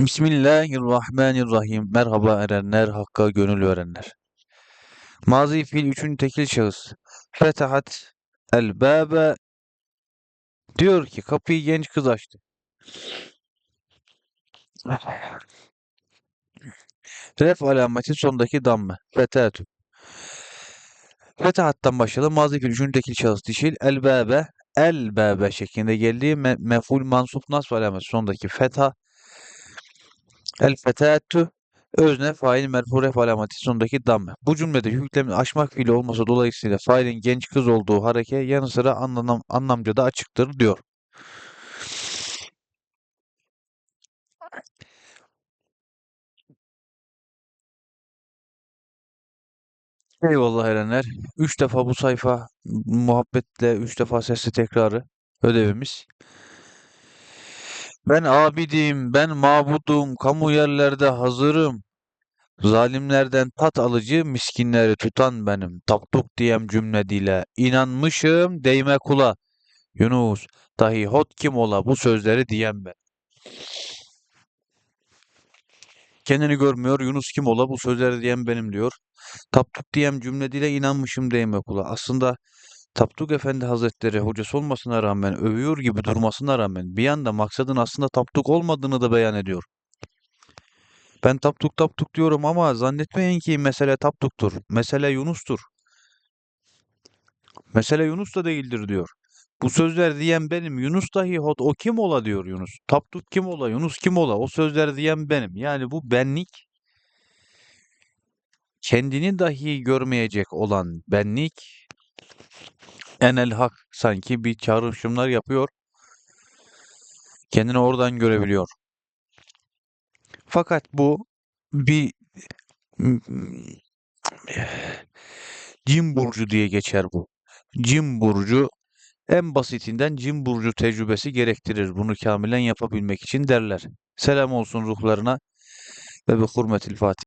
Bismillahirrahmanirrahim. Merhaba erenler, hakka gönül verenler. Mazi fiil üçün tekil şahıs. Fetahat el babe diyor ki kapıyı genç kız açtı. Ref alameti sondaki damme. Fetatu. Fetahattan başlayalım. Mazi fiil üçün tekil şahıs dişil. El babe el babe şeklinde geldiği me meful mansup nasb alameti sondaki fetha El fetatu özne fail merfu ref alameti sonundaki damme. Bu cümlede yüklemin aşmak fiili olması dolayısıyla failin genç kız olduğu hareke yanı sıra anlam, anlamca da açıktır diyor. Eyvallah erenler. Üç defa bu sayfa muhabbetle üç defa sesli tekrarı ödevimiz. Ben abidim, ben mabudum, kamu yerlerde hazırım. Zalimlerden tat alıcı, miskinleri tutan benim. Tapduk diyem cümle dile. İnanmışım değme kula. Yunus, dahi hot kim ola bu sözleri diyen ben. Kendini görmüyor, Yunus kim ola bu sözleri diyen benim diyor. Tapduk diyem cümle dile inanmışım değme kula. Aslında Tapduk Efendi Hazretleri hocası olmasına rağmen, övüyor gibi durmasına rağmen bir yanda maksadın aslında tapduk olmadığını da beyan ediyor. Ben tapduk tapduk diyorum ama zannetmeyin ki mesele tapduktur. Mesele Yunus'tur. Mesele Yunus da değildir diyor. Bu sözler diyen benim. Yunus dahi hot o kim ola diyor Yunus. Tapduk kim ola, Yunus kim ola. O sözler diyen benim. Yani bu benlik kendini dahi görmeyecek olan benlik enel hak sanki bir çağrışımlar yapıyor. Kendini oradan görebiliyor. Fakat bu bir cin burcu diye geçer bu. Cin burcu en basitinden cin burcu tecrübesi gerektirir. Bunu kamilen yapabilmek için derler. Selam olsun ruhlarına ve bi hurmetil Fatih.